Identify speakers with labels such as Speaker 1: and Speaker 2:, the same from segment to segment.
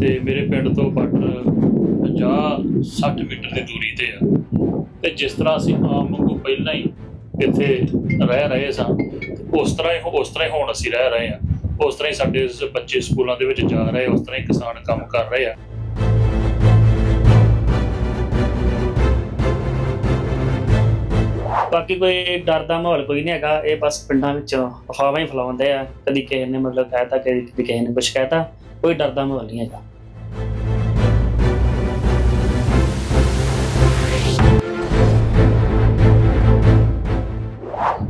Speaker 1: ਤੇ ਮੇਰੇ ਪਿੰਡ ਤੋਂ ਬਾਰਡਰ 50 60 ਮੀਟਰ ਦੀ ਦੂਰੀ ਤੇ ਆ। ਤੇ ਜਿਸ ਤਰ੍ਹਾਂ ਅਸੀਂ ਆਮ ਵਾਂਗੂ ਪਹਿਲਾਂ ਹੀ ਇੱਥੇ ਰਹਿ ਰਹੇ ਸਾਂ, ਉਸ ਤਰ੍ਹਾਂ ਹੀ ਉਸ ਤਰ੍ਹਾਂ ਹੀ ਹੁਣ ਅਸੀਂ ਰਹਿ ਰਹੇ ਹਾਂ। ਉਸ ਤਰ੍ਹਾਂ ਹੀ ਸਾਡੇ ਬੱਚੇ ਸਕੂਲਾਂ ਦੇ ਵਿੱਚ ਜਾ ਰਹੇ, ਉਸ ਤਰ੍ਹਾਂ ਹੀ ਕਿਸਾਨ ਕੰਮ ਕਰ ਰਹੇ ਆ।
Speaker 2: ਬਾਕੀ ਕੋਈ ਡਰ ਦਾ ਮਾਹੌਲ ਕੋਈ ਨਹੀਂ ਹੈਗਾ, ਇਹ ਬਸ ਪਿੰਡਾਂ ਵਿੱਚ ਅਫਵਾਹਾਂ ਹੀ ਫੈਲਾਉਂਦੇ ਆ। ਕਦੀ ਕਿਸੇ ਨੇ ਮਤਲਬ ਕਹਿਤਾ ਕਦੀ ਕਦੀ ਕਿਸੇ ਨੇ ਕੁਝ ਕਹਿਤਾ ਕੋਈ ਡਰ ਦਾ ਮਾਹੌਲ ਨਹੀਂ ਹੈਗਾ।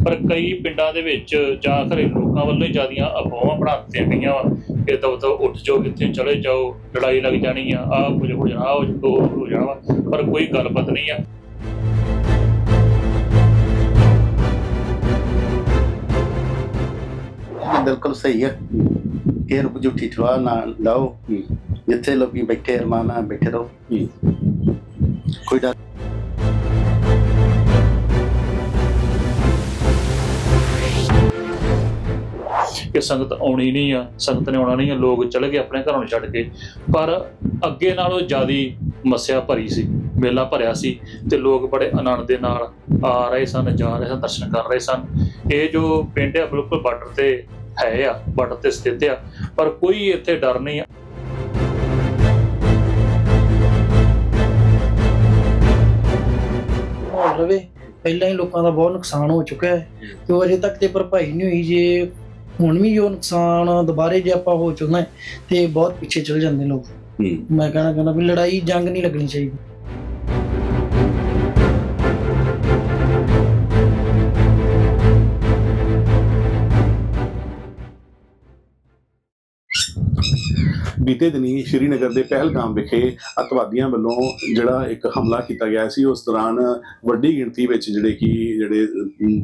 Speaker 1: ਪਰ ਕਈ ਪਿੰਡਾਂ ਦੇ ਵਿੱਚ ਜਾਂ ਘਰੇ ਲੋਕਾਂ ਵੱਲੋਂ ਹੀ ਜਿਆਦੀਆਂ ਅਫਵਾਹਾਂ ਬਣਾ ਦਿੱਤੀਆਂ ਗਈਆਂ ਵਾ ਕਿ ਦਬ ਦਬ ਉੱਠ ਜਾਓ ਕਿੱਥੇ ਚਲੇ ਜਾਓ ਲੜਾਈ ਲੱਗ ਜਾਣੀ ਆ ਆਹ ਕੁਝ ਹੋ ਜਾਣਾ ਆਹ ਹੋ ਹੋ ਜਾਣਾ ਪਰ ਕੋਈ ਗੱਲਬਾਤ ਨਹੀਂ ਆ।
Speaker 3: ਇਹ ਬਿਲਕੁਲ ਸਹੀ ਹੈ ਕਿਸੇ ਨੂੰ ਝੂਠੀ ਠਵਾ ਨਾ ਲਾਓ। ਜਿੱਥੇ ਲੋਕੀ ਬੈਠੇ ਅਰਮਾਨ ਬੈਠੇ ਰਹੋ। ਕੋਈ ਡਰ
Speaker 1: ਕਿ ਸੰਗਤ ਆਉਣੀ ਨਹੀਂ ਆ, ਸੰਗਤ ਨੇ ਆਉਣਾ ਨਹੀਂ ਆ, ਲੋਕ ਚਲੇ ਗਏ ਆਪਣੇ ਘਰੋਂ ਨੂੰ ਛੱਡ ਕੇ। ਪਰ ਅੱਗੇ ਨਾਲੋਂ ਜ਼ਿਆਦੀ ਮੱਸਿਆ ਭਰੀ ਸੀ, ਮੇਲਾ ਭਰਿਆ ਸੀ ਤੇ ਲੋਕ ਬੜੇ ਆਨੰਦ ਦੇ ਨਾਲ ਆ ਰਹੇ ਸਨ, ਜਾ ਰਹੇ ਸਨ, ਦਰਸ਼ਨ ਕਰ ਰਹੇ ਸਨ। ਇਹ ਜੋ ਪਿੰਡ ਆ, ਬਿਲਕੁਲ ਬਾਰਡਰ ਤੇ ਹੈ ਆ, ਬਾਰਡਰ ਤੇ ਸਥਿਤ ਆ, ਪਰ ਕੋਈ ਇੱਥੇ ਡਰ ਨਹੀਂ ਆ।
Speaker 4: ਰਵੇ, ਪਹਿਲਾਂ ਹੀ ਲੋਕਾਂ ਦਾ ਬਹੁਤ ਨੁਕਸਾਨ ਹੋ ਚੁੱਕਾ ਹੈ। ਤੇ ਉਹ ਅਜੇ ਤੱਕ ਤੇ ਭਰਪਾਈ ਨਹੀਂ ਹੋਈ, ਜੇ ਹੁਣ ਵੀ ਜੋ ਨੁਕਸਾਨ ਦੁਬਾਰੇ ਜੇ ਆਪਾਂ ਹੋ ਚੁੱਕਣਾ ਤੇ ਬਹੁਤ ਪਿੱਛੇ ਚਲ ਜਾਂਦੇ ਲੋਕ। ਮੈਂ ਕਹਿਣਾ ਕਹਿੰਦਾ ਵੀ ਲੜਾਈ ਜੰਗ ਨਹੀਂ ਲੱਗਣੀ ਚਾਹੀਦੀ।
Speaker 5: ਬੀਤੇ ਦਿਨੀ ਸ਼੍ਰੀਨਗਰ ਦੇ ਪਹਿਲਗਾਮ ਵਿਖੇ ਅਤਵਾਦੀਆਂ ਵੱਲੋਂ ਜਿਹੜਾ ਇੱਕ ਹਮਲਾ ਕੀਤਾ ਗਿਆ ਸੀ, ਉਸ ਦੌਰਾਨ ਵੱਡੀ ਗਿਣਤੀ ਵਿੱਚ ਜਿਹੜੇ ਕਿ ਜਿਹੜੇ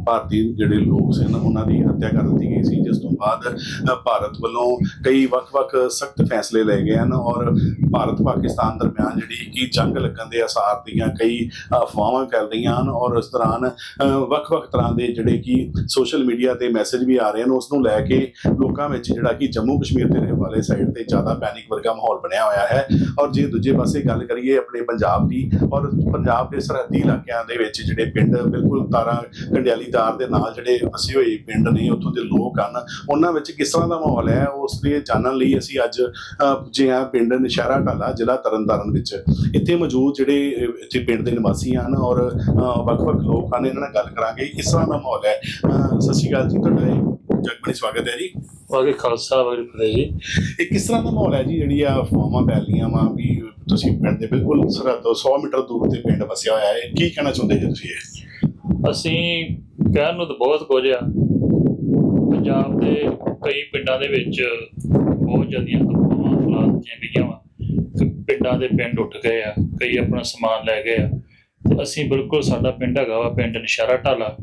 Speaker 5: ਭਾਰਤੀ ਜਿਹੜੇ ਲੋਕ ਸਨ, ਉਹਨਾਂ ਦੀ ਹੱਤਿਆ ਕਰ ਦਿੱਤੀ ਗਈ ਸੀ, ਜਿਸ ਤੋਂ ਬਾਅਦ ਭਾਰਤ ਵੱਲੋਂ ਕਈ ਵੱਖ-ਵੱਖ ਸਖਤ ਫੈਸਲੇ ਲਏ ਗਏ ਹਨ ਔਰ ਭਾਰਤ ਪਾਕਿਸਤਾਨ ਦਰਮਿਆਨ ਜਿਹੜੀ ਕਿ ਜੰਗ ਲੱਗਣ ਦੇ ਆਸਾਰ ਦੀਆਂ ਕਈ ਅਫਵਾਹਾਂ ਫੈਲ ਰਹੀਆਂ ਹਨ ਔਰ ਇਸ ਦੌਰਾਨ ਵੱਖ-ਵੱਖ ਤਰ੍ਹਾਂ ਦੇ ਜਿਹੜੇ ਕਿ ਸੋਸ਼ਲ ਮੀਡੀਆ ਤੇ ਮੈਸੇਜ ਵੀ ਆ ਰਹੇ ਹਨ, ਉਸ ਨੂੰ ਲੈ ਕੇ ਲੋਕਾਂ ਵਿੱਚ ਜਿਹੜਾ ਕਿ ਜੰਮੂ ਕਸ਼ਮੀਰ ਦੇ ਰਹਿਣ ਵਾਲੇ ਸਾਈਡ ਤੇ ਜ਼ਿਆਦਾ ਪੈਨਿਕ ਵਰਗਾ ਮਾਹੌਲ ਬਣਿਆ ਹੋਇਆ ਹੈ। ਔਰ ਜੇ ਦੂਜੇ ਪਾਸੇ ਗੱਲ ਕਰੀਏ ਆਪਣੇ ਪੰਜਾਬ ਦੀ ਔਰ ਪੰਜਾਬ ਦੇ ਸਰਹੱਦੀ ਇਲਾਕਿਆਂ ਦੇ ਵਿੱਚ ਜਿਹੜੇ ਪਿੰਡ ਬਿਲਕੁਲ ਤਾਰਾਂ ਕੰਡਿਆਲੀਦਾਰ ਦੇ ਨਾਲ ਜਿਹੜੇ ਵਸੇ ਹੋਏ ਪਿੰਡ ਨੇ ਉੱਥੋਂ ਦੇ ਲੋਕ ਹਨ ਉਹਨਾਂ ਵਿੱਚ ਕਿਸ ਤਰ੍ਹਾਂ ਦਾ ਮਾਹੌਲ ਹੈ ਉਸ ਦੇ ਜਾਣਨ ਲਈ ਅਸੀਂ ਅੱਜ ਅ, ਪੁੱਜੇ ਹਾਂ ਪਿੰਡ ਨਸ਼ਹਿਰਾ ਢਾਲਾ ਜ਼ਿਲ੍ਹਾ ਤਰਨਤਾਰਨ ਵਿੱਚ। ਇੱਥੇ ਮੌਜੂਦ ਜਿਹੜੇ ਇੱਥੇ ਪਿੰਡ ਦੇ ਨਿਵਾਸੀ ਹਨ ਔਰ ਵੱਖ-ਵੱਖ ਲੋਕ ਹਨ ਇਹਨਾਂ ਨਾਲ ਗੱਲ ਕਰਾਂਗੇ ਕਿਸ ਤਰ੍ਹਾਂ ਦਾ ਮਾਹੌਲ ਹੈ। ਸਤਿ ਸ਼੍ਰੀ ਅਕਾਲ ਜੀ ਤੁਹਾਡਾ ਜਗਮਣੀ ਸਵਾਗਤ ਹੈ ਜੀ।
Speaker 1: ਵਾਗੇ ਖਾਲਸਾ ਵਾਗੇ ਫਤਿਹ ਜੀ।
Speaker 5: ਇਹ ਕਿਸ ਤਰ੍ਹਾਂ ਦਾ ਮਾਹੌਲ ਹੈ ਜੀ ਜਿਹੜੀ ਆ ਅਫਵਾਹਾਂ ਫੈਲੀਆਂ ਵਾ ਵੀ ਤੁਸੀਂ ਪਿੰਡ ਦੇ ਬਿਲਕੁਲ ਸਰਹੱਦ ਤੋਂ 100 ਮੀਟਰ ਦੂਰ ਤੇ ਪਿੰਡ ਵਸਿਆ ਹੋਇਆ ਹੈ ਕੀ ਕਹਿਣਾ ਚਾਹੁੰਦੇ ਜੀ ਤੁਸੀਂ ਇਹ?
Speaker 1: ਅਸੀਂ ਕਹਿਣ ਨੂੰ ਤਾਂ ਬਹੁਤ ਕੁਝ ਆ। ਪੰਜਾਬ ਦੇ ਕਈ ਪਿੰਡਾਂ ਦੇ ਵਿੱਚ ਬਹੁਤ ਜ਼ਿਆਦੀਆਂ ਅਫਵਾਹਾਂ ਫੈਲਾ ਦਿੱਤੀਆਂ ਗਈਆਂ ਵਾ। ਪਿੰਡਾਂ ਦੇ ਪਿੰਡ ਉੱਠ ਗਏ ਆ ਕਈ ਆਪਣਾ ਸਮਾਨ ਲੈ ਗਏ ਆ। ਤੇ ਅਸੀਂ ਬਿਲਕੁਲ ਸਾਡਾ ਪਿੰਡ ਹੈਗਾ ਵਾ ਪਿੰਡ ਨਸ਼ਹਿਰਾ ਢਾਲਾ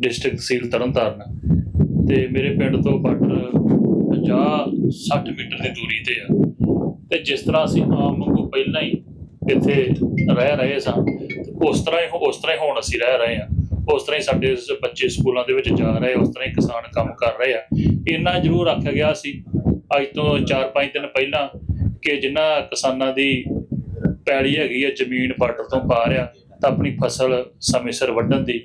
Speaker 1: ਡਿਸਟ੍ਰਿਕਟ ਤਹਿਸੀਲ ਤਰਨਤਾਰਨ। ਤੇ ਮੇਰੇ ਪਿੰਡ ਤੋਂ ਬਾਰਡਰ 50 60 ਮੀਟਰ ਦੀ ਦੂਰੀ ਤੇ ਆ। ਤੇ ਜਿਸ ਤਰ੍ਹਾਂ ਅਸੀਂ ਆਮ ਵਾਂਗੂ ਪਹਿਲਾਂ ਹੀ ਇੱਥੇ ਰਹਿ ਰਹੇ ਸਾਂ ਉਸ ਤਰ੍ਹਾਂ ਹੀ ਉਸ ਤਰ੍ਹਾਂ ਹੀ ਹੁਣ ਅਸੀਂ ਰਹਿ ਰਹੇ ਹਾਂ। ਉਸ ਤਰ੍ਹਾਂ ਹੀ ਸਾਡੇ ਬੱਚੇ ਸਕੂਲਾਂ ਦੇ ਵਿੱਚ ਜਾ ਰਹੇ, ਉਸ ਤਰ੍ਹਾਂ ਹੀ ਕਿਸਾਨ ਕੰਮ ਕਰ ਰਹੇ ਆ। ਇੰਨਾ ਜ਼ਰੂਰ ਆਖਿਆ ਗਿਆ ਸੀ, ਅੱਜ ਤੋਂ 4-5 ਦਿਨ ਪਹਿਲਾਂ, ਕਿ ਜਿਨ੍ਹਾਂ ਕਿਸਾਨਾਂ ਦੀ ਪੈੜੀ ਹੈਗੀ ਆ, ਜ਼ਮੀਨ ਬਾਰਡਰ ਤੋਂ ਪਾਰ ਆ, ਤਾਂ ਆਪਣੀ ਫਸਲ ਸਮੇਂ ਸਿਰ ਵੱਢਣ ਦੀ।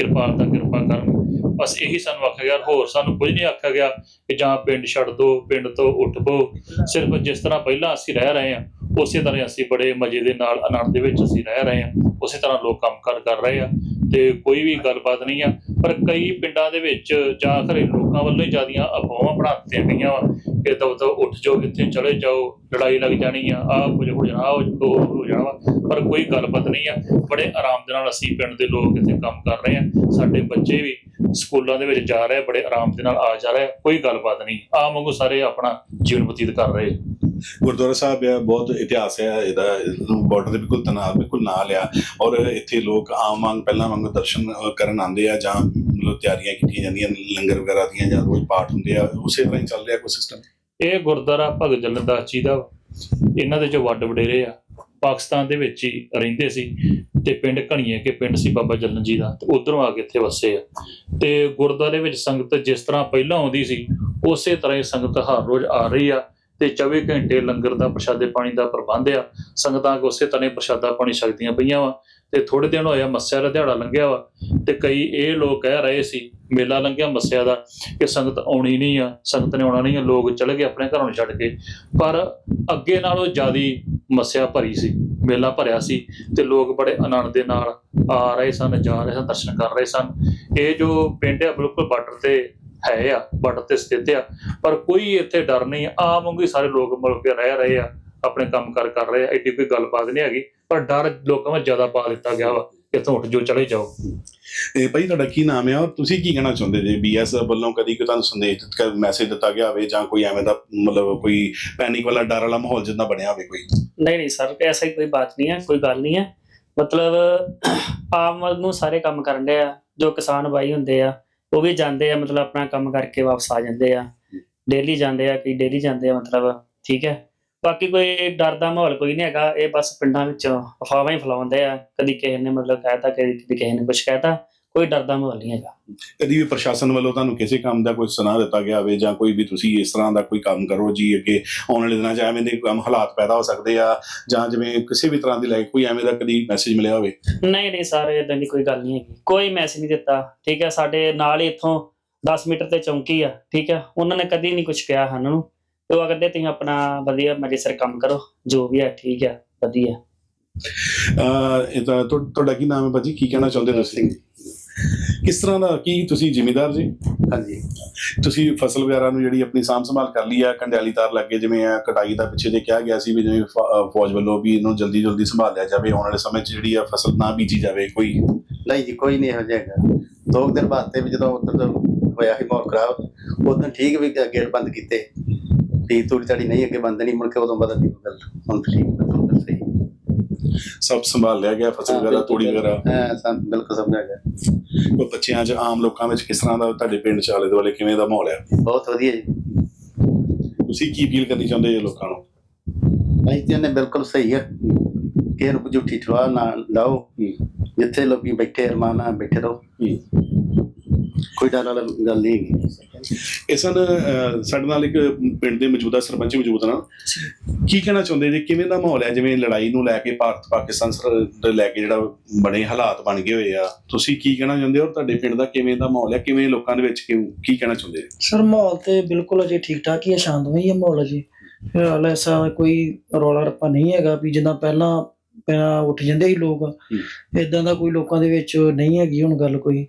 Speaker 1: ਕਿਰਪਾਲਤਾ ਕਿਰਪਾ ਕਰਨ। ਬਸ ਇਹੀ ਸਾਨੂੰ ਆਖਿਆ ਗਿਆ। ਹੋਰ ਸਾਨੂੰ ਕੁਝ ਨਹੀਂ ਆਖਿਆ ਗਿਆ ਕਿ ਜਾਂ ਪਿੰਡ ਛੱਡ ਦੋ, ਪਿੰਡ ਤੋਂ ਉੱਠ ਪੋ ਸਿਰਫ ਜਿਸ ਤਰ੍ਹਾਂ ਪਹਿਲਾਂ ਅਸੀਂ ਰਹਿ ਰਹੇ ਹਾਂ, ਉਸੇ ਤਰ੍ਹਾਂ ਅਸੀਂ ਬੜੇ ਮਜ਼ੇ ਦੇ ਨਾਲ, ਆਨੰਦ ਦੇ ਵਿੱਚ ਅਸੀਂ ਰਹਿ ਰਹੇ ਹਾਂ। ਉਸੇ ਤਰ੍ਹਾਂ ਲੋਕ ਕੰਮ ਕਾਰ ਕਰ ਰਹੇ ਆ ਤੇ ਕੋਈ ਵੀ ਗੱਲਬਾਤ ਨਹੀਂ ਆ। ਪਰ ਕਈ ਪਿੰਡਾਂ ਦੇ ਵਿੱਚ ਜਾਂ ਘਰੇ ਲੋਕਾਂ ਵੱਲੋਂ ਹੀ ਜਿਆਦੀਆਂ ਅਫਵਾਹਾਂ ਬਣਾ ਦਿੱਤੀਆਂ ਗਈਆਂ ਵਾ। ਕਿ ਦਬ ਦਬ ਉੱਠ ਜਾਓ, ਇੱਥੇ ਚਲੇ ਜਾਓ, ਲੜਾਈ ਲੱਗ ਜਾਣੀ ਆ, ਆਹ ਕੁਝ ਹੋ ਜਾਣਾ, ਆਹ ਹੋ ਜਾਣਾ ਵਾ। ਪਰ ਕੋਈ ਗੱਲਬਾਤ ਨਹੀਂ ਆ। ਬੜੇ ਆਰਾਮ ਦੇ ਨਾਲ ਅਸੀਂ ਪਿੰਡ ਦੇ ਲੋਕ ਇੱਥੇ ਕੰਮ ਕਰ ਰਹੇ ਆ। ਸਾਡੇ ਬੱਚੇ ਵੀ ਸਕੂਲਾਂ ਦੇ ਵਿੱਚ ਜਾ ਰਹੇ ਬੜੇ ਆਰਾਮ ਦੇ ਨਾਲ ਆ ਜਾ ਰਹੇ ਕੋਈ ਗੱਲਬਾਤ ਨਹੀਂ। ਆ ਵਾਂਗੂ ਸਾਰੇ ਆਪਣਾ ਜੀਵਨ ਬਤੀਤ ਕਰ ਰਹੇ
Speaker 5: ਗੁਰਦੁਆਰਾ ਸਾਹਿਬ ਆ, ਬਹੁਤ ਇਤਿਹਾਸ ਹੈ ਇਹਦਾ। ਬਾਰਡਰ ਦੇ ਬਿਲਕੁਲ ਤਨਾਬ ਬਿਲਕੁਲ ਨਾਲ ਆ ਔਰ ਇੱਥੇ ਲੋਕ ਆਮ ਵਾਂਗ ਪਹਿਲਾਂ ਵਾਂਗ ਦਰਸ਼ਨ ਕਰਨ ਆਉਂਦੇ ਆ ਜਾਂ ਮਤਲਬ ਤਿਆਰੀਆਂ ਕੀਤੀਆਂ ਜਾਂਦੀਆਂ ਲੰਗਰ ਵਗੈਰਾ ਦੀਆਂ ਜਾਂ ਰੋਜ਼ ਪਾਠ ਹੁੰਦੇ ਆ, ਉਸੇ ਤਰ੍ਹਾਂ ਹੀ ਚੱਲ ਰਿਹਾ ਕੋਈ ਸਿਸਟਮ
Speaker 1: ਇਹ ਗੁਰਦੁਆਰਾ ਭਗਤ ਜਲਨਦਾਸ ਜੀ ਦਾ ਇਹਨਾਂ ਦੇ ਜੋ ਵੱਡ ਵਡੇਰੇ ਆ, ਪਾਕਿਸਤਾਨ ਦੇ ਵਿੱਚ ਹੀ ਰਹਿੰਦੇ ਸੀ ਤੇ ਪਿੰਡ ਘਣੀਏ ਕੇ ਪਿੰਡ ਸੀ ਬਾਬਾ ਜਲਨ ਜੀ ਦਾ, ਤੇ ਉਧਰੋਂ ਆ ਕੇ ਇੱਥੇ ਵਸੇ ਆ। ਤੇ ਗੁਰਦੁਆਰੇ ਵਿੱਚ ਸੰਗਤ ਜਿਸ ਤਰ੍ਹਾਂ ਪਹਿਲਾਂ ਆਉਂਦੀ ਸੀ, ਉਸੇ ਤਰ੍ਹਾਂ ਹੀ ਸੰਗਤ ਹਰ ਰੋਜ਼ ਆ ਰਹੀ ਆ। ਤੇ 24 ਘੰਟੇ ਲੰਗਰ ਦਾ, ਪ੍ਰਸ਼ਾਦੇ ਪਾਣੀ ਦਾ ਪ੍ਰਬੰਧ ਆ। ਸੰਗਤਾਂ ਕੋ ਉਸੇ ਤਰ੍ਹਾਂ ਹੀ ਪ੍ਰਸ਼ਾਦਾ ਪਾਣੀ ਛਕਦੀਆਂ ਪਈਆਂ ਵਾ ਤੇ ਥੋੜੇ ਦਿਨ ਹੋਇਆ ਮੱਸਿਆ ਦਾ ਦਿਹਾੜਾ ਲੰਘਿਆ ਵਾ ਤੇ ਕਈ ਇਹ ਲੋਕ ਕਹਿ ਰਹੇ ਸੀ, ਮੇਲਾ ਲੰਘਿਆ ਮੱਸਿਆ ਦਾ, ਕਿ ਸੰਗਤ ਆਉਣੀ ਨਹੀਂ ਆ, ਸੰਗਤ ਨੇ ਆਉਣਾ ਨਹੀਂ ਆ, ਲੋਕ ਚਲੇ ਗਏ ਆਪਣੇ ਘਰਾਂ ਨੂੰ ਛੱਡ ਕੇ। ਪਰ ਅੱਗੇ ਨਾਲੋਂ ਜ਼ਿਆਦੀ ਮੱਸਿਆ ਭਰੀ ਸੀ, ਮੇਲਾ ਭਰਿਆ ਸੀ ਤੇ ਲੋਕ ਬੜੇ ਆਨੰਦ ਦੇ ਨਾਲ ਆ ਰਹੇ ਸਨ, ਜਾ ਰਹੇ ਸਨ, ਦਰਸ਼ਨ ਕਰ ਰਹੇ ਸਨ। ਇਹ ਜੋ ਪਿੰਡ ਆ, ਬਿਲਕੁਲ ਬਾਰਡਰ ਤੇ ਹੈ ਆ ਬਾਰਡਰ ਤੇ ਸਥਿਤ ਆ। ਪਰ ਕੋਈ ਇੱਥੇ ਡਰ ਨਹੀਂ ਆਮ ਵਾਂਗੂ ਸਾਰੇ ਲੋਕ ਮਿਲ ਕੇ ਰਹਿ ਰਹੇ ਆ ਆਪਣੇ ਕੰਮ ਕਰ ਕਰ ਰਹੇ ਆ ਐਡੀ ਕੋਈ ਗੱਲਬਾਤ ਨਹੀਂ ਹੈਗੀ। ਪਰ ਡਰ ਲੋਕਾਂ ਵਿੱਚ ਜ਼ਿਆਦਾ ਪਾ ਦਿੱਤਾ ਗਿਆ ਵਾ ਇੱਥੋਂ ਉੱਠ ਜੋ ਚਲੇ ਜਾਓ।
Speaker 5: ਇਹ ਭਾਈ ਤੁਹਾਡਾ ਕੀ ਨਾਮ ਹੈ ਔਰ ਤੁਸੀਂ ਕੀ ਕਹਿਣਾ ਚਾਹੁੰਦੇ ਜੇ? ਬੀਐਸ ਵੱਲੋਂ ਕਦੀ ਕੋਈ ਤੁਹਾਨੂੰ ਸੰਦੇਸ਼ ਦਿੱਤਾ ਮੈਸੇਜ ਦਿੱਤਾ ਗਿਆ ਹੋਵੇ ਜਾਂ ਕੋਈ ਐਵੇਂ ਦਾ ਮਤਲਬ ਕੋਈ ਪੈਨਿਕ ਵਾਲਾ ਡਰ ਵਾਲਾ ਮਾਹੌਲ ਜਿੱਦਾਂ ਬਣਿਆ ਹੋਵੇ ਕੋਈ?
Speaker 2: ਨਹੀਂ ਨਹੀਂ ਸਰ ਐਸਾ ਹੀ ਕੋਈ ਬਾਤ ਨਹੀਂ ਹੈ ਕੋਈ ਗੱਲ ਨਹੀਂ ਹੈ ਮਤਲਬ ਆਮ ਨੂੰ ਸਾਰੇ ਕੰਮ ਕਰਨ ਦੇ ਆ ਜੋ ਕਿਸਾਨ ਬਾਈ ਹੁੰਦੇ ਆ ਉਹ ਵੀ ਜਾਂਦੇ ਆ, ਮਤਲਬ ਆਪਣਾ ਕੰਮ ਕਰਕੇ ਵਾਪਸ ਆ ਜਾਂਦੇ ਆ। ਡੇਲੀ ਜਾਂਦੇ ਆ, ਕਈ ਡੇਲੀ ਜਾਂਦੇ ਆ, ਮਤਲਬ ਠੀਕ ਹੈ। ਬਾਕੀ ਕੋਈ ਡਰ ਦਾ ਮਾਹੌਲ ਕੋਈ ਨਹੀਂ ਹੈਗਾ, ਇਹ ਬਸ ਪਿੰਡਾਂ ਵਿੱਚ ਅਫਵਾਹਾਂ ਹੀ ਫੈਲਾਉਂਦੇ ਆ। ਕਦੀ ਕਿਸੇ ਨੇ ਮਤਲਬ ਕਹਿਤਾ ਕਦੀ ਕਦੀ ਕਿਸੇ ਨੇ ਕੁਝ ਕਹਿਤਾ ਕੋਈ ਡਰ ਦਾ ਮਾਹੌਲ ਨਹੀਂ ਹੈਗਾ।
Speaker 5: ਕਦੀ ਵੀ ਪ੍ਰਸ਼ਾਸਨ ਵੱਲੋਂ ਤੁਹਾਨੂੰ ਕਿਸੇ ਕੰਮ ਦਾ ਕੋਈ ਸੁਣਾ ਦਿੱਤਾ ਗਿਆ ਹੋਵੇ ਜਾਂ ਕੋਈ ਵੀ ਤੁਸੀਂ ਇਸ ਤਰ੍ਹਾਂ ਦਾ ਕੋਈ ਕੰਮ ਕਰੋ ਜੀ ਅੱਗੇ ਆਉਣ ਵਾਲੇ ਦਿਨਾਂ 'ਚ ਐਵੇਂ ਦੇ ਕੰਮ ਹਾਲਾਤ ਪੈਦਾ ਹੋ ਸਕਦੇ ਆ ਜਾਂ ਜਿਵੇਂ ਕਿਸੇ ਵੀ ਤਰ੍ਹਾਂ ਦੀ ਲਾਈਕ ਕੋਈ ਐਵੇਂ ਦਾ ਕਦੀ ਮੈਸੇਜ ਮਿਲਿਆ ਹੋਵੇ?
Speaker 2: ਨਹੀਂ ਨਹੀਂ ਸਰ ਇਦਾਂ ਦੀ ਕੋਈ ਗੱਲ ਨਹੀਂ ਹੈਗੀ। ਕੋਈ ਮੈਸੇਜ ਨਹੀਂ ਦਿੱਤਾ ਠੀਕ ਹੈ? ਸਾਡੇ ਨਾਲ ਹੀ ਇੱਥੋਂ 10 ਮੀਟਰ ਤੇ ਚੌਂਕੀ ਆ ਠੀਕ ਹੈ? ਉਹਨਾਂ ਨੇ ਕਦੀ ਨਹੀਂ ਕੁਝ ਕਿਹਾ ਸਾਨੂੰ ਨੂੰ। ਤੇ ਉਹ ਕਹਿੰਦੇ ਤੁਸੀਂ ਆਪਣਾ ਵਧੀਆ ਮਜੇ ਸਿਰ ਕੰਮ ਕਰੋ ਜੋ ਵੀ ਹੈ ਠੀਕ ਹੈ ਵਧੀਆ।
Speaker 5: ਅਹ ਇਹ ਤਾਂ ਤੁਹਾ- ਤੁਹਾਡਾ ਕੀ ਨਾਮ ਹੈ ਭਾਜੀ? ਕੀ ਕਹਿਣਾ ਚਾਹੁੰਦੇ ਤੁਸੀਂ? ਕਿਸ ਤਰ੍ਹਾਂ ਦਾ ਕੀ ਤੁਸੀਂ ਜ਼ਿਮੀਦਾਰ ਜੀ?
Speaker 3: ਹਾਂਜੀ।
Speaker 5: ਤੁਸੀਂ ਫਸਲ ਵਗੈਰਾ ਨੂੰ ਜਿਹੜੀ ਆਪਣੀ ਸਾਂਭ ਸੰਭਾਲ ਕਰ ਲਈ ਆ ਕੰਡਿਆਲੀ ਤਾਰ ਲੱਗੇ ਜਿਵੇਂ ਆ ਕਟਾਈ ਦਾ ਪਿੱਛੇ ਜੇ ਕਿਹਾ ਗਿਆ ਸੀ ਵੀ ਜਿਵੇਂ ਫੌਜ ਵੱਲੋਂ ਵੀ ਇਹਨੂੰ ਜਲਦੀ ਜਲਦੀ ਸੰਭਾਲ ਲਿਆ ਜਾਵੇ ਆਉਣ ਵਾਲੇ ਸਮੇਂ 'ਚ ਜਿਹੜੀ ਆ ਫਸਲ ਨਾ ਬੀਜੀ ਜਾਵੇ ਕੋਈ?
Speaker 3: ਨਹੀਂ ਜੀ ਕੋਈ ਨਹੀਂ ਇਹੋ ਜਿਹਾ ਹੈਗਾ। ਦੋ ਦਿਨ ਬਾਅਦ ਤੇ ਵੀ ਜਦੋਂ ਉੱਧਰ ਹੋਇਆ ਸੀ ਮਾਹੌਲ ਖਰਾਬ ਉਦੋਂ ਠੀਕ ਵੀ ਗੇਟ ਬੰਦ ਕੀਤੇ। ਵੀ ਤੂੜੀ ਤਾੜੀ ਨਹੀਂ ਅੱਗੇ ਬੰਦ ਨਹੀਂ ਮੁੜ ਕੇ ਉਦੋਂ ਬਦਲ ਗਈ ਗੱਲ ਹੁਣ ਠੀਕ ਬਿਲਕੁਲ ਗੱਲ ਸਹੀ।
Speaker 5: ਸਭ ਸੰਭਾਲ ਲਿਆ ਗਿਆ ਫਸਲ ਵਗੈਰਾ ਤੋੜੀ ਵਗੈਰਾ।
Speaker 3: ਹਾਂ ਸਭ ਬਿਲਕੁਲ ਸਮਝਿਆ ਗਿਆ।
Speaker 5: ਕੋਈ ਬੱਚਿਆਂ 'ਚ ਆਮ ਲੋਕਾਂ ਵਿੱਚ ਕਿਸ ਤਰ੍ਹਾਂ ਦਾ ਤੁਹਾਡੇ ਪਿੰਡ 'ਚ ਆਲੇ ਦੁਆਲੇ ਕਿਵੇਂ ਦਾ ਮਾਹੌਲ ਹੈ
Speaker 3: ਬਹੁਤ ਵਧੀਆ ਜੀ।
Speaker 5: ਤੁਸੀਂ ਕੀ ਅਪੀਲ ਕਰਨੀ ਚਾਹੁੰਦੇ ਜੇ ਲੋਕਾਂ ਨੂੰ?
Speaker 3: ਅਸੀਂ ਤੇ ਨੇ ਬਿਲਕੁਲ ਸਹੀ ਹੈ ਕਿਸੇ ਨੂੰ ਝੂਠੀ ਠਵਾ ਨਾ ਲਾਓ। ਜਿੱਥੇ ਲੋਕੀ ਬੈਠੇ ਅਰਮਾਨ ਬੈਠੇ ਰਹੋ। ਕੋਈ ਡਰ ਵਾਲੀ ਗੱਲ ਨਹੀਂ ਹੈਗੀ।
Speaker 5: ਇਸ ਨਾਲ ਅਹ, ਸਾਡੇ ਨਾਲ ਇੱਕ ਪਿੰਡ ਦੇ ਮੌਜੂਦਾ ਸਰਪੰਚ ਮੌਜੂਦ ਨਾ। ਕੀ ਕਹਿਣਾ ਚਾਹੁੰਦੇ ਜੇ? ਕਿਵੇਂ ਦਾ ਮਾਹੌਲ ਹੈ? ਜਿਵੇਂ ਲੜਾਈ ਨੂੰ ਲੈ ਕੇ ਭਾਰਤ ਪਾਕਿਸਤਾਨ ਸਰਹੱਦ ਲੈ ਕੇ ਜਿਹੜਾ ਬੜੇ ਹਾਲਾਤ ਬਣ ਗਏ ਹੋਏ ਆ ਤੁਸੀਂ ਕੀ ਕਹਿਣਾ ਚਾਹੁੰਦੇ ਹੋ? ਤੁਹਾਡੇ ਪਿੰਡ ਦਾ ਕਿਵੇਂ ਦਾ ਮਾਹੌਲ ਹੈ? ਕਿਵੇਂ ਲੋਕਾਂ ਦੇ ਵਿੱਚ ਕੀ ਕਹਿਣਾ ਚਾਹੁੰਦੇ
Speaker 4: ਸਰ ਮਾਹੌਲ ਤੇ ਬਿਲਕੁਲ ਅਜੇ ਠੀਕ ਠਾਕ ਹੀ ਹੈ ਸ਼ਾਂਤਮਈ ਹੈ ਮਾਹੌਲ ਅਜੇ। ਫਿਲਹਾਲ ਐਸਾ ਕੋਈ ਰੌਲਾ ਰੱਪਾ ਨਹੀਂ ਹੈਗਾ ਵੀ ਜਿੱਦਾਂ ਪਹਿਲਾਂ ਪਹਿਲਾਂ ਉੱਠ ਜਾਂਦੇ ਸੀ ਲੋਕ। ਇਦਾਂ ਦਾ ਕੋਈ ਲੋਕਾਂ ਦੇ ਵਿੱਚ ਨਹੀਂ ਹੈਗੀ ਹੁਣ ਗੱਲ ਕੋਈ।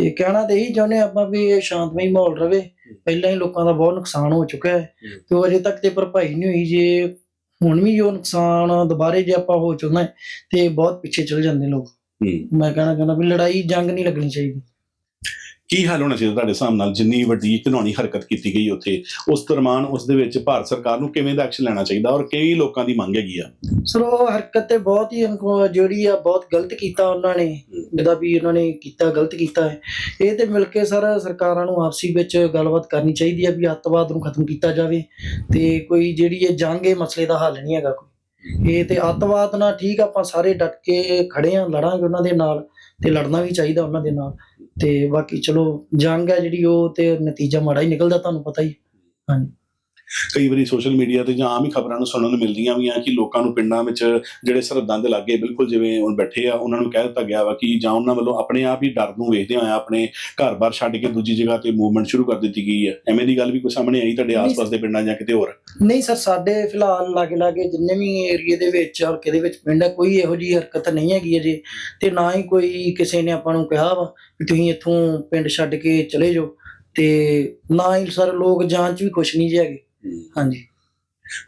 Speaker 4: ਤੇ ਕਹਿਣਾ ਤੇ ਇਹੀ ਚਾਹੁੰਦੇ ਆਪਾਂ ਵੀ ਇਹ ਸ਼ਾਂਤਮਈ ਮਾਹੌਲ ਰਵੇ। ਪਹਿਲਾਂ ਹੀ ਲੋਕਾਂ ਦਾ ਬਹੁਤ ਨੁਕਸਾਨ ਹੋ ਚੁੱਕਾ ਹੈ ਤੇ ਉਹ ਅਜੇ ਤੱਕ ਤੇ ਭਰਪਾਈ ਨਹੀਂ ਹੋਈ। ਜੇ ਹੁਣ ਵੀ ਜੋ ਨੁਕਸਾਨ ਦੁਬਾਰੇ ਜੇ ਆਪਾਂ ਹੋ ਚੁੱਕਣਾ ਤੇ ਬਹੁਤ ਪਿੱਛੇ ਚਲ ਜਾਂਦੇ ਲੋਕ। ਮੈਂ ਕਹਿਣਾ ਚਾਹੁੰਦਾ ਵੀ ਲੜਾਈ ਜੰਗ ਨਹੀਂ ਲੱਗਣੀ ਚਾਹੀਦੀ।
Speaker 5: ਕੀ ਹਾਲ ਹੋਣਾ ਚਾਹੀਦਾ ਤੁਹਾਡੇ ਹਿਸਾਬ ਨਾਲ? ਜਿੰਨੀ ਵੱਡੀ ਘਿਨੌਣੀ ਹਰਕਤ ਕੀਤੀ ਗਈ ਉੱਥੇ ਉਸ ਦਰਮਾਨ ਉਸ ਦੇ ਵਿੱਚ ਭਾਰਤ ਸਰਕਾਰ ਨੂੰ ਕਿਵੇਂ ਦਾ ਐਕਸ਼ਨ ਲੈਣਾ ਚਾਹੀਦਾ ਔਰ ਕਈ ਲੋਕਾਂ ਦੀ ਮੰਗ ਹੈਗੀ ਆ?
Speaker 4: ਸਰ ਉਹ ਹਰਕਤ ਤੇ ਬਹੁਤ ਹੀ ਜਿਹੜੀ ਆ ਬਹੁਤ ਗਲਤ ਕੀਤਾ ਉਹਨਾਂ ਨੇ ਜਿਹਦਾ ਵੀ ਉਹਨਾਂ ਨੇ ਕੀਤਾ ਗਲਤ ਕੀਤਾ ਹੈ। ਇਹ ਤੇ ਮਿਲ ਕੇ ਸਰ ਸਰਕਾਰਾਂ ਨੂੰ ਆਪਸੀ ਵਿੱਚ ਗੱਲਬਾਤ ਕਰਨੀ ਚਾਹੀਦੀ ਹੈ ਵੀ ਅੱਤਵਾਦ ਨੂੰ ਖਤਮ ਕੀਤਾ ਜਾਵੇ ਤੇ ਕੋਈ ਜਿਹੜੀ ਇਹ ਜੰਗ ਇਹ ਮਸਲੇ ਦਾ ਹੱਲ ਨਹੀਂ ਹੈਗਾ ਕੋਈ। ਇਹ ਤੇ ਅੱਤਵਾਦ ਨਾਲ ਠੀਕ ਆ, ਆਪਾਂ ਸਾਰੇ ਡਟ ਕੇ ਖੜੇ ਆ ਲੜਾਂਗੇ ਉਹਨਾਂ ਦੇ ਨਾਲ ਤੇ ਲੜਨਾ ਵੀ ਚਾਹੀਦਾ ਉਹਨਾਂ ਦੇ ਨਾਲ। ਤੇ ਬਾਕੀ ਚਲੋ ਜੰਗ ਹੈ ਜਿਹੜੀ ਉਹ ਤੇ ਨਤੀਜਾ ਮਾੜਾ ਹੀ ਨਿਕਲਦਾ, ਤੁਹਾਨੂੰ ਪਤਾ ਹੀ
Speaker 5: ਕਈ ਵਾਰੀ ਸੋਸ਼ਲ ਮੀਡੀਆ ਤੇ ਜਾਂ ਆਮ ਹੀ ਖਬਰਾਂ ਨੂੰ ਸੁਣਨ ਨੂੰ ਮਿਲਦੀਆਂ ਵੀ ਆ ਕਿ ਲੋਕਾਂ ਨੂੰ ਪਿੰਡਾਂ ਵਿੱਚ ਜਿਹੜੇ ਸਰਹੱਦਾਂ ਦੇ ਲਾਗੇ ਬਿਲਕੁਲ ਜਿਵੇਂ ਹੁਣ ਬੈਠੇ ਆ ਉਹਨਾਂ ਨੂੰ ਕਹਿ ਦਿੱਤਾ ਗਿਆ ਵਾ ਕਿ ਜਾਂ ਉਹਨਾਂ ਵੱਲੋਂ ਆਪਣੇ ਆਪ ਹੀ ਡਰ ਨੂੰ ਵੇਖਦੇ ਹੋਇਆ ਆਪਣੇ ਘਰ-ਬਾਰ ਛੱਡ ਕੇ ਦੂਜੀ ਜਗ੍ਹਾ ਤੇ ਮੂਵਮੈਂਟ ਸ਼ੁਰੂ ਕਰ ਦਿੱਤੀ ਗਈ ਹੈ। ਐਵੇਂ ਦੀ ਗੱਲ ਵੀ ਕੋਈ ਸਾਹਮਣੇ ਆਈ ਤੁਹਾਡੇ ਆਸ-ਪਾਸ ਦੇ ਪਿੰਡਾਂ ਜਾਂ ਕਿਤੇ ਹੋਰ?
Speaker 4: ਨਹੀਂ ਸਰ ਸਾਡੇ ਫਿਲਹਾਲ ਲਾਗੇ ਲਾਗੇ ਜਿੰਨੇ ਵੀ ਏਰੀਏ ਦੇ ਵਿੱਚ ਔਰ ਕਿਹਦੇ ਵਿੱਚ ਪਿੰਡ ਹੈ ਕੋਈ ਇਹੋ ਜਿਹੀ ਹਰਕਤ ਨਹੀਂ ਹੈਗੀ ਅਜੇ ਤੇ ਨਾ ਹੀ ਕੋਈ ਕਿਸੇ ਨੇ ਆਪਾਂ ਨੂੰ ਕਿਹਾ ਵਾ ਕਿ ਤੁਸੀਂ ਇੱਥੋਂ ਪਿੰਡ ਛੱਡ ਕੇ ਚਲੇ ਜਾਓ ਤੇ ਨਾ ਹੀ ਸਰ ਲੋਕ ਜਾਂਚ ਵੀ ਖੁਸ਼ ਨਹੀਂ ਜੀ ਹੈਗੇ। ਹਾਂਜੀ।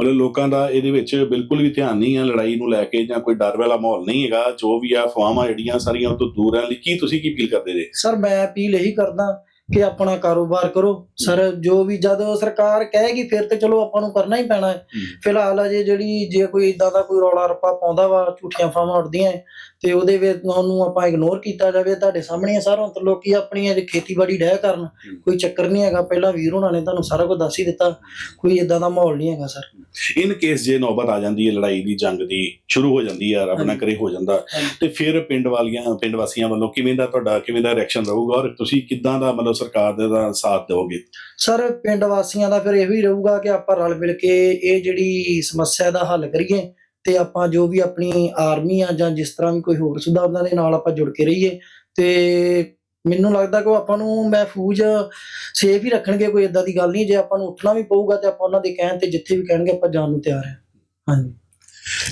Speaker 5: ਮਤਲਬ ਲੋਕਾਂ ਦਾ ਇਹਦੇ ਵਿੱਚ ਬਿਲਕੁਲ ਵੀ ਧਿਆਨ ਨਹੀਂ ਹੈ ਲੜਾਈ ਨੂੰ ਲੈ ਕੇ ਜਾਂ ਕੋਈ ਡਰ ਵਾਲਾ ਮਾਹੌਲ ਨਹੀਂ ਹੈਗਾ। ਜੋ ਵੀ ਆ ਫਵਾਵਾਂ ਜਿਹੜੀਆਂ ਸਾਰੀਆਂ ਉਹ ਤੋਂ ਦੂਰ ਰਹਿਣ ਲਈ ਕੀ ਤੁਸੀਂ ਕੀ ਅਪੀਲ ਕਰਦੇ ਜੇ?
Speaker 4: ਸਰ ਮੈਂ ਅਪੀਲ ਇਹੀ ਕਰਦਾ ਕਿ ਆਪਣਾ ਕਾਰੋਬਾਰ ਕਰੋ। ਸਰ ਜੋ ਵੀ ਜਦੋਂ ਸਰਕਾਰ ਕਹੇਗੀ ਫਿਰ ਤੇ ਚਲੋ ਆਪਾਂ ਨੂੰ ਕਰਨਾ ਹੀ ਪੈਣਾ ਹੈ। ਫਿਲਹਾਲ ਅਜੇ ਜਿਹੜੀ ਜੇ ਕੋਈ ਇਦਾਂ ਦਾ ਕੋਈ ਰੌਲਾ ਰੱਪਾ ਪਾਉਂਦਾ ਵਾ ਝੂਠੀਆਂ ਫਾਵਾਂ ਉੱਡਦੀਆਂ ਤੇ ਉਹਦੇ ਵਿੱਚ ਉਹਨੂੰ ਆਪਾਂ ਇਗਨੋਰ ਕੀਤਾ ਜਾਵੇ ਤੁਹਾਡੇ ਸਾਹਮਣੇ ਸਾਰਾ ਹੁਣ ਤਾਂ ਲੋਕੀ ਆਪਣੀ ਅਜੇ ਖੇਤੀਬਾੜੀ ਡਹਿ ਕਰਨ। ਕੋਈ ਚੱਕਰ ਨਹੀਂ ਹੈਗਾ ਪਹਿਲਾਂ ਵੀਰ ਉਹਨਾਂ ਨੇ ਤੁਹਾਨੂੰ ਸਾਰਾ ਕੁਝ ਦੱਸ ਹੀ ਦਿੱਤਾ। ਕੋਈ ਇਦਾਂ ਦਾ ਮਾਹੌਲ ਨਹੀਂ ਹੈਗਾ ਸਰ।
Speaker 5: ਇਨ ਕੇਸ ਜੇ ਨੌਬਤ ਆ ਜਾਂਦੀ ਹੈ ਲੜਾਈ ਦੀ ਜੰਗ ਦੀ ਸ਼ੁਰੂ ਹੋ ਜਾਂਦੀ ਹੈ ਰੱਬ ਨਾ। ਕਰੇ ਹੋ ਜਾਂਦਾ। ਤੇ ਫਿਰ ਪਿੰਡ ਵਾਲੀਆਂ ਪਿੰਡ ਵਾਸੀਆਂ ਵੱਲੋਂ ਕਿਵੇਂ ਦਾ ਤੁਹਾਡਾ ਕਿਵੇਂ ਦਾ ਰਿਐਕਸ਼ਨ ਰਹੂਗਾ? ਔਰ ਤੁਸੀਂ ਕਿੱਦਾਂ ਦਾ ਮਤਲਬ ਸਰਕਾਰ ਦੇ ਦਾ ਸਾਥ ਦਿਓਗੇ?
Speaker 4: ਸਰ, ਪਿੰਡ ਵਾਸੀਆਂ ਦਾ ਫਿਰ ਇਹੋ ਹੀ ਰਹੂਗਾ ਕਿ ਆਪਾਂ ਰਲ ਮਿਲ ਕੇ ਇਹ ਜਿਹੜੀ ਸਮੱਸਿਆ ਦਾ ਹੱਲ ਕਰੀਏ ਤੇ ਆਪਾਂ ਜੋ ਵੀ ਆਪਣੀ ਆਰਮੀ ਆ ਜਾਂ ਜਿਸ ਤਰ੍ਹਾਂ ਵੀ ਕੋਈ ਹੋਰ ਸੁਧਾ ਉਹਨਾਂ ਦੇ ਨਾਲ ਆਪਾਂ ਜੁੜ ਕੇ ਰਹੀਏ ਤੇ ਮੈਨੂੰ ਲੱਗਦਾ ਕਿ ਉਹ ਆਪਾਂ ਨੂੰ ਮਹਿਫੂਜ਼ ਸੇਫ ਹੀ ਰੱਖਣਗੇ, ਕੋਈ ਇਦਾਂ ਦੀ ਗੱਲ ਨਹੀਂ, ਜੇ ਆਪਾਂ ਨੂੰ ਉੱਠਣਾ ਵੀ ਪਊਗਾ ਤੇ ਆਪਾਂ ਉਹਨਾਂ ਦੇ ਕਹਿਣ ਤੇ ਜਿੱਥੇ ਵੀ ਕਹਿਣਗੇ ਆਪਾਂ ਜਾਣ ਨੂੰ ਤਿਆਰ ਹਾਂ। ਹਾਂਜੀ।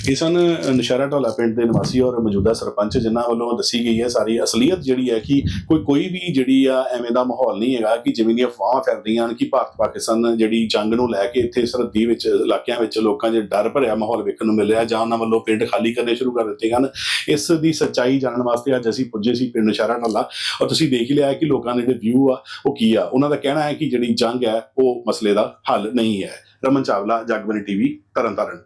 Speaker 5: ਇਹ ਸਨ ਨਸ਼ਹਿਰਾ ਢੋਲਾ ਪਿੰਡ ਦੇ ਨਿਵਾਸੀ ਔਰ ਮੌਜੂਦਾ ਸਰਪੰਚ ਜਿਨ੍ਹਾਂ ਵੱਲੋਂ ਦੱਸੀ ਗਈ ਹੈ ਸਾਰੀ ਅਸਲੀਅਤ ਜਿਹੜੀ ਹੈ ਕਿ ਕੋਈ ਕੋਈ ਵੀ ਜਿਹੜੀ ਆ ਐਵੇਂ ਦਾ ਮਾਹੌਲ ਨਹੀਂ ਹੈਗਾ ਕਿ ਜਿਵੇਂ ਦੀਆਂ ਅਫਵਾਹਾਂ ਫੈਲ ਰਹੀਆਂ ਹਨ, ਕਿ ਭਾਰਤ ਪਾਕਿਸਤਾਨ ਜਿਹੜੀ ਜੰਗ ਨੂੰ ਲੈ ਕੇ ਇੱਥੇ ਸਰਹੱਦੀ ਵਿੱਚ, ਇਲਾਕਿਆਂ ਵਿੱਚ ਲੋਕਾਂ 'ਚ ਡਰ ਭਰਿਆ ਮਾਹੌਲ ਵੇਖਣ ਨੂੰ ਮਿਲ ਰਿਹਾ ਜਾਂ ਉਹਨਾਂ ਵੱਲੋਂ ਪਿੰਡ ਖਾਲੀ ਕਰਨੇ ਸ਼ੁਰੂ ਕਰ ਦਿੱਤੇ ਹਨ। ਇਸ ਦੀ ਸੱਚਾਈ ਜਾਣਨ ਵਾਸਤੇ ਅੱਜ ਅਸੀਂ ਪੁੱਜੇ ਸੀ ਪਿੰਡ ਨਸ਼ਹਿਰਾ ਢੋਲਾ ਔਰ ਤੁਸੀਂ ਦੇਖ ਲਿਆ ਕਿ ਲੋਕਾਂ ਦੇ ਜਿਹੜੇ ਵਿਊ ਆ, ਉਹ ਕੀ ਆ? ਉਹਨਾਂ ਦਾ ਕਹਿਣਾ ਹੈ ਕਿ ਜਿਹੜੀ ਜੰਗ ਹੈ, ਉਹ ਮਸਲੇ ਦਾ ਹੱਲ ਨਹੀਂ ਹੈ। ਰਮਨ ਚਾਵਲਾ, ਜਗਬਨੀ ਟੀਵੀ, ਤਰਨਤਾਰਨ।